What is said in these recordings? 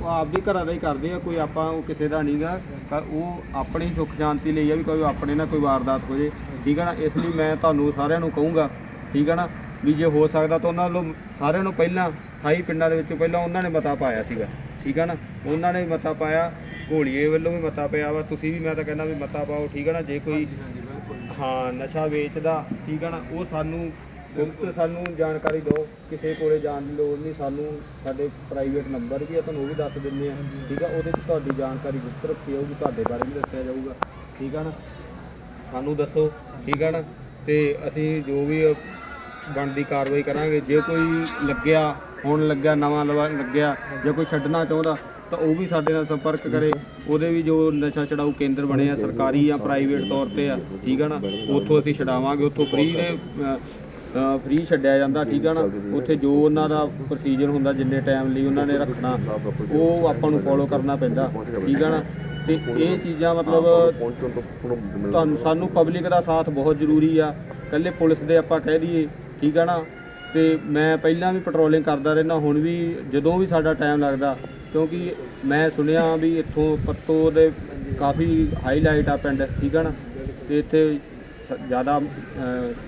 ਉਹ ਆਪਦੀ ਘਰਾਂ ਦਾ ਹੀ ਕਰਦੇ ਆ ਕੋਈ ਆਪਾਂ ਉਹ ਕਿਸੇ ਦਾ ਨਹੀਂਗਾ ਉਹ ਆਪਣੀ ਸੁੱਖ ਸ਼ਾਂਤੀ ਲਈ ਆ ਵੀ ਕੋਈ ਆਪਣੇ ਨਾਲ ਕੋਈ ਵਾਰਦਾਤ ਹੋ ਜੇ। ਠੀਕ ਹੈ ਨਾ? ਇਸ ਲਈ ਮੈਂ ਤੁਹਾਨੂੰ ਸਾਰਿਆਂ ਨੂੰ ਕਹੂੰਗਾ ਠੀਕ ਹੈ ਨਾ? ਵੀ ਜੇ ਹੋ ਸਕਦਾ ਤਾਂ ਉਹਨਾਂ ਵੱਲੋਂ ਸਾਰਿਆਂ ਨੂੰ ਪਹਿਲਾਂ 28 ਪਿੰਡਾਂ ਦੇ ਵਿੱਚੋਂ ਪਹਿਲਾਂ ਉਹਨਾਂ ਨੇ ਮਤਾ ਪਾਇਆ ਸੀਗਾ। ਠੀਕ ਹੈ ਨਾ? ਉਹਨਾਂ ਨੇ ਮਤਾ ਪਾਇਆ ਘੋਲੀਏ ਵੱਲੋਂ ਵੀ ਮਤਾ ਪਿਆ ਵਾ। ਤੁਸੀਂ ਵੀ ਮੈਂ ਤਾਂ ਕਹਿੰਦਾ ਵੀ ਮਤਾ ਪਾਓ ਠੀਕ ਹੈ ਨਾ? ਜੇ ਕੋਈ ਹਾਂ ਨਸ਼ਾ ਵੇਚਦਾ ਠੀਕ ਹੈ ਨਾ? ਉਹ ਸਾਨੂੰ ਬਿਲਕੁਲ ਸਾਨੂੰ ਜਾਣਕਾਰੀ ਦਿਓ, ਕਿਸੇ ਕੋਲੇ ਜਾਣ ਦੀ ਲੋੜ ਨਹੀਂ, ਸਾਨੂੰ ਸਾਡੇ ਪ੍ਰਾਈਵੇਟ ਨੰਬਰ ਵੀ ਆ, ਤੁਹਾਨੂੰ ਉਹ ਵੀ ਦੱਸ ਦਿੰਦੇ ਆ, ਠੀਕ ਆ, ਉਹਦੇ 'ਚ ਤੁਹਾਡੀ ਜਾਣਕਾਰੀ ਗੁਪਤ ਰੱਖੀ ਜਾਊਗੀ, ਤੁਹਾਡੇ ਬਾਰੇ ਵੀ ਦੱਸਿਆ ਜਾਊਗਾ, ਠੀਕ ਆ ਨਾ? ਸਾਨੂੰ ਦੱਸੋ, ਠੀਕ ਆ ਨਾ? ਤੇ ਅਸੀਂ ਜੋ ਵੀ ਬਣਦੀ ਕਾਰਵਾਈ ਕਰਾਂਗੇ, ਜੇ ਕੋਈ ਲੱਗਿਆ, ਹੁਣ ਲੱਗਿਆ, ਨਵਾਂ ਲਵਾ, ਲੱਗਿਆ, ਜੇ ਕੋਈ ਛੱਡਣਾ ਚਾਹੁੰਦਾ, ਤਾਂ ਉਹ ਵੀ ਸਾਡੇ ਨਾਲ ਸੰਪਰਕ ਕਰੇ, ਉਹਦੇ ਵੀ ਜੋ ਨਸ਼ਾ ਛਡਾਊ ਕੇਂਦਰ ਬਣੇ ਆ, ਸਰਕਾਰੀ ਜਾਂ ਪ੍ਰਾਈਵੇਟ ਤੌਰ ਤੇ ਆ, ਠੀਕ ਆ ਨਾ? ਉੱਥੋਂ ਅਸੀਂ ਛਡਾਵਾਂਗੇ, ਉੱਥੋਂ ਫ੍ਰੀ ਦੇ ਫ੍ਰੀ ਛੱਡਿਆ ਜਾਂਦਾ, ਠੀਕ ਆ ਨਾ? ਉੱਥੇ ਜੋ ਉਹਨਾਂ ਦਾ ਪ੍ਰੋਸੀਜਰ ਹੁੰਦਾ, ਜਿੰਨੇ ਟਾਈਮ ਲਈ ਉਹਨਾਂ ਨੇ ਰੱਖਣਾ, ਉਹ ਆਪਾਂ ਨੂੰ ਫੋਲੋ ਕਰਨਾ ਪੈਂਦਾ, ਠੀਕ ਆ ਨਾ? ਤੇ ਇਹ ਚੀਜ਼ਾਂ ਮਤਲਬ ਤੁਹਾਨੂੰ, ਸਾਨੂੰ ਪਬਲਿਕ ਦਾ ਸਾਥ ਬਹੁਤ ਜ਼ਰੂਰੀ ਆ। ਇਕੱਲੇ ਪੁਲਿਸ ਦੇ ਆਪਾਂ ਕਹਿ ਦਈਏ, ਠੀਕ ਆ ਨਾ? ਤੇ ਮੈਂ ਪਹਿਲਾਂ ਵੀ ਪੈਟਰੋਲਿੰਗ ਕਰਦਾ ਰਹਿਣਾ ਹੁਣ ਵੀ ਜਦੋਂ ਵੀ ਸਾਡਾ ਟਾਈਮ ਲੱਗਦਾ, ਕਿਉਂਕਿ ਮੈਂ ਸੁਣਿਆ ਵੀ ਇੱਥੋਂ ਪੱਤੋ ਦੇ ਕਾਫੀ ਹਾਈਲਾਈਟ ਆ ਪਿੰਡ, ਠੀਕ ਆ ਨਾ? ਤੇ ਇੱਥੇ ਜ਼ਿਆਦਾ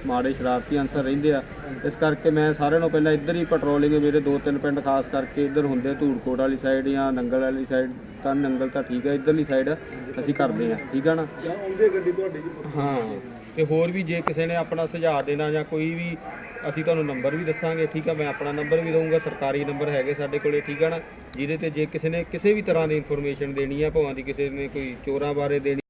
ਮਾੜੇ ਸ਼ਰਾਰਤੀ ਅਨਸਰ ਰਹਿੰਦੇ ਆ। ਇਸ ਕਰਕੇ ਮੈਂ ਸਾਰਿਆਂ ਨੂੰ ਪਹਿਲਾਂ ਇੱਧਰ ਹੀ ਪੈਟਰੋਲਿੰਗ ਮੇਰੇ ਦੋ ਤਿੰਨ ਪਿੰਡ ਖਾਸ ਕਰਕੇ ਇੱਧਰ ਹੁੰਦੇ ਧੂੜਕੋਟ ਵਾਲੀ ਸਾਈਡ ਜਾਂ ਨੰਗਲ ਵਾਲੀ ਸਾਈਡ ਤਾਂ ਨੰਗਲ ਤਾਂ ਠੀਕ ਹੈ ਇੱਧਰਲੀ ਸਾਈਡ ਅਸੀਂ ਕਰਦੇ ਆ ਠੀਕ ਆ ਨਾ? ਹਾਂ ਤੇ ਹੋਰ ਵੀ ਜੇ ਕਿਸੇ ਨੇ ਆਪਣਾ ਸੁਝਾਅ ਦੇਣਾ ਜਾਂ ਕੋਈ ਵੀ ਅਸੀਂ ਤੁਹਾਨੂੰ ਨੰਬਰ ਵੀ ਦੱਸਾਂਗੇ ਠੀਕ ਆ ਮੈਂ ਆਪਣਾ ਨੰਬਰ ਵੀ ਦਊਂਗਾ ਸਰਕਾਰੀ ਨੰਬਰ ਹੈਗੇ ਸਾਡੇ ਕੋਲੇ ਠੀਕ ਆ ਨਾ? ਜਿਹਦੇ ਤੇ ਜੇ ਕਿਸੇ ਨੇ ਕਿਸੇ ਵੀ ਤਰ੍ਹਾਂ ਦੀ ਇਨਫੋਰਮੇਸ਼ਨ ਦੇਣੀ ਆ ਭਾਵੇਂ ਦੀ ਕਿਸੇ ਨੇ ਕੋਈ ਚੋਰਾਂ ਬਾਰੇ ਦੇਣੀ